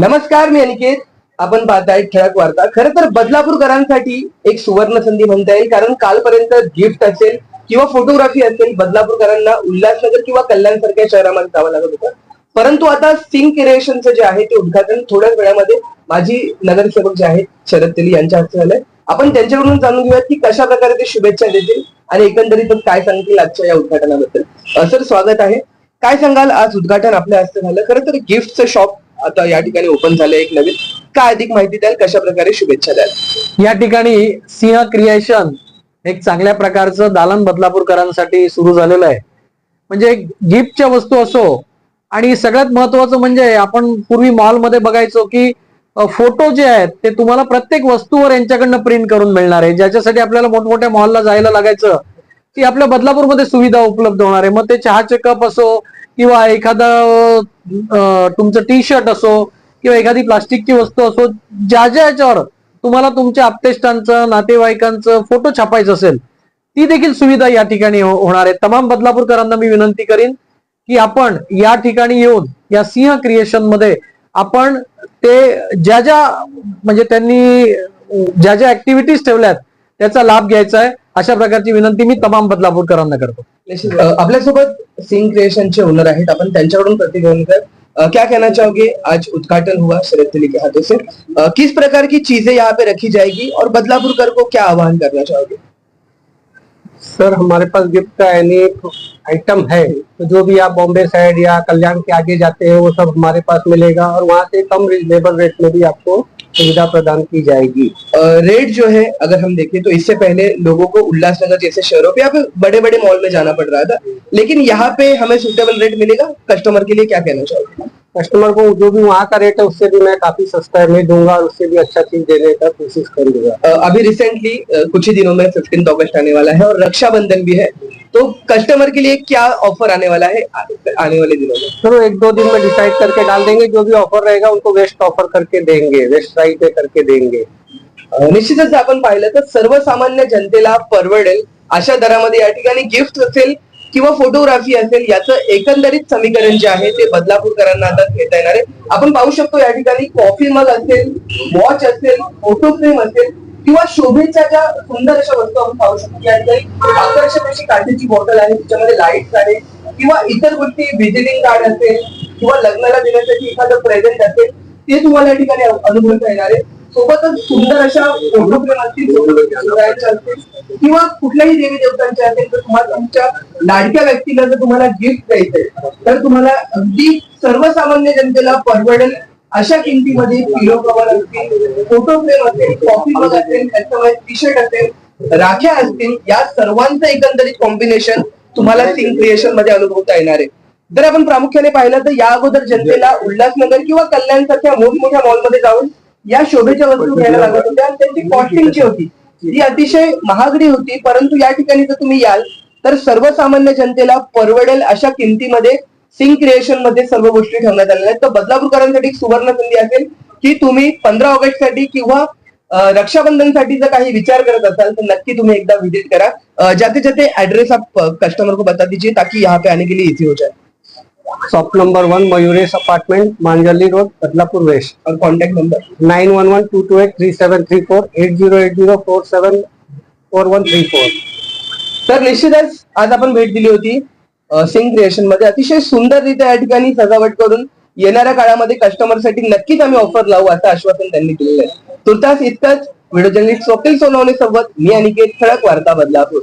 नमस्कार मी अनिकेत. आपण पाहताय ठळक वार्ता. खरं तर बदलापूरकरांसाठी एक सुवर्ण संधी म्हणता येईल कारण कालपर्यंत गिफ्ट असेल किंवा फोटोग्राफी असेल बदलापूरकरांना उल्हासनगर किंवा कल्याण सारख्या शहरामध्ये जावं लागत होतं. परंतु आता सिंग क्रिएशनचं जे आहे ते उद्घाटन थोड्याच वेळामध्ये माझी नगरसेवक जे आहेत शरद तेली यांच्या हस्ते झालंय. आपण त्यांच्याकडून जाणून घेऊयात की कशा प्रकारे ते शुभेच्छा देतील आणि एकंदरीतच काय सांगतील आजच्या या उद्घाटनाबद्दल. सर स्वागत आहे. काय सांगाल? आज उद्घाटन आपल्या हस्ते झालं. खरं तर गिफ्टचं शॉप आता या ठिकाणी ओपन झाले एक नवीन. काय अधिक माहिती द्याल? कशा प्रकारे शुभेच्छा द्याल? या ठिकाणी सिंह क्रिएशन एक चांगल्या प्रकारचं दालन बदलापूरकरांसाठी सुरू झालेलं आहे. म्हणजे गिफ्टच्या वस्तू असो आणि सगळ्यात महत्वाचं म्हणजे आपण पूर्वी मॉलमध्ये बघायचो की फोटो जे आहेत ते तुम्हाला प्रत्येक वस्तूवर यांच्याकडनं प्रिंट करून मिळणार आहे. ज्याच्यासाठी आपल्याला मोठमोठ्या मॉलला जायला लागायचं ती आपल्या बदलापूरमध्ये सुविधा उपलब्ध होणार आहे. मग ते चहाचे कप असो किंवा एखादं तुमचं टी शर्ट असो किंवा एखादी प्लास्टिकची वस्तू असो ज्या ज्या याच्यावर तुम्हाला तुमच्या आप्तेष्टांचं नातेवाईकांचं फोटो छापायचं असेल ती देखील सुविधा या ठिकाणी हो- होणार आहे. तमाम बदलापूरकरांना मी विनंती करीन की आपण या ठिकाणी येऊन या सिंह क्रिएशनमध्ये आपण ते ज्या ज्या म्हणजे त्यांनी ज्या ज्या ऍक्टिव्हिटीज ठेवल्यात त्याचा लाभ घ्यायचा आहे. अशा प्रकारची विनंती मी तमाम बदलापूरकरांना करतो. आपल्यासोबत सिंग क्रिएशनचे ओनर आहेत. आपण त्यांच्याकडून अ, क्या कहना चाहोगे? आज उद्घाटन हुआ शरद तेली के हाथों से. अ, किस प्रकार की चीज़ें यहाँ पे रखी जाएगी और बदलापुरकर को क्या आह्वान करना चाहोगे? सर हमारे पास गिफ्ट का यानी आइटम है। तो जो भी आप बॉम्बे साइड या कल्याण के आगे जाते हैं वो सब हमारे पास मिलेगा और वहाँ से कम रिजनेबल रेट में भी आपको सुविधा प्रदान की जाएगी। रेट जो है अगर हम देखें तो इससे पहले लोगों को उल्लासनगर जैसे शहरों पे या फिर बड़े बड़े मॉल में जाना पड़ रहा था। लेकिन यहाँ पे हमें सुटेबल रेट मिलेगा। कस्टमर के लिए क्या कहना चाहोगे? कस्टमर को जो भी वहाँ का रेट है उससे भी मैं काफ़ी सस्ता में दूँगा और उससे भी अच्छा चीज़ देने का कोशिश करूँगा। अभी रिसेंटली कुछ ही दिनों में फिफ्टीन अगस्त आने वाला है और रक्षाबंधन भी है। तो कस्टमर के लिए क्या ऑफर आने वाला है आने वाले दिनों में? चलो एक दो दिन में डिसाइड करके डाल देंगे जो भी ऑफर रहेगा उनको वेस्ट ऑफर करके देंगे वेस्ट प्राइस पे करके देंगे। निश्चितच आपण पाहिलं तर सर्वसामान्य जनतेला परवडेल अशा दरामध्ये या ठिकाणी गिफ्ट असेल किंवा फोटोग्राफी असेल याचं एकंदरीत समीकरण जे आहे ते बदलापूरकरांना आता घेता येणार आहे. आपण पाहू शकतो या ठिकाणी कॉफी मग असेल वॉच असेल फोटो फ्रेम असेल किंवा शोभेच्या ज्या सुंदर अशा वस्तू आपण पाहू शकतो या ठिकाणी आकर्षक अशी काचेची बॉटल आहे त्याच्यामध्ये लाईट्स आहे किंवा इतर गोष्टी विजिटिंग कार्ड असेल किंवा लग्नाला देण्यासाठी एखादं प्रेझेंट असेल ते तुम्हाला या ठिकाणी अनुभवता येणार आहे. सोबतच सुंदर अशा फोटो फ्रेम असतील किंवा कुठल्याही देवी देवतांच्या असेल तर तुम्हाला तुमच्या लाडक्या व्यक्तीला जर तुम्हाला गिफ्ट द्यायचंय तर तुम्हाला अगदी सर्वसामान्य जनतेला परवडेल अशा किमतीमध्ये पिलो कव्हर असतील फोटो फ्रेम असेल कॉफी मग असेल कस्टमाइज टी शर्ट असेल राख्या असतील या सर्वांचं एकंदरीत कॉम्बिनेशन तुम्हाला सिंग क्रिएशनमध्ये अनुभवता येणार आहे. जर आपण प्रामुख्याने पाहिलं तर या अगोदर जनतेला उल्हासनगर किंवा कल्याण सारख्या मोठमोठ्या मॉलमध्ये जाऊन या शोभेच्या वस्तू घ्यायला लागत होत्या आणि त्यांची कॉस्टिंग जी होती ती अतिशय महागडी होती. परंतु या ठिकाणी जर तुम्ही याल तर सर्वसामान्य जनतेला परवडेल अशा किमतीमध्ये सिंग क्रिएशनमध्ये सर्व गोष्टी ठेवण्यात आलेल्या आहेत. तर बदलापूरकरांसाठी सुवर्ण संधी असेल की तुम्ही पंधरा ऑगस्टसाठी किंवा रक्षाबंधनसाठी जर काही विचार करत असाल तर नक्की तुम्ही एकदा विजिट करा. जाते जाते एड्रेस आप कस्टमर को बता दीजिए ताकि यहाँ पे आने के लिए इजी हो जाए. Shop number one Mayuresh apartment Manjali road Badlapur west और contact number nine one one two two eight three seven three four eight zero eight zero four seven four one three four तर निश्चितच आज आपण भेट दिली होती. सिंग क्रिएशनमध्ये अतिशय सुंदररित्या या ठिकाणी सजावट करून येणाऱ्या काळामध्ये कस्टमरसाठी नक्कीच आम्ही ऑफर लावू असं आश्वासन त्यांनी दिलेलं आहे. तुर्तास इतकंच. व्हिडिओ जर्नलिस्ट स्वप्नील सोनवणे सोबत मी अनिकेत ठळक वार्ता बदलापूर.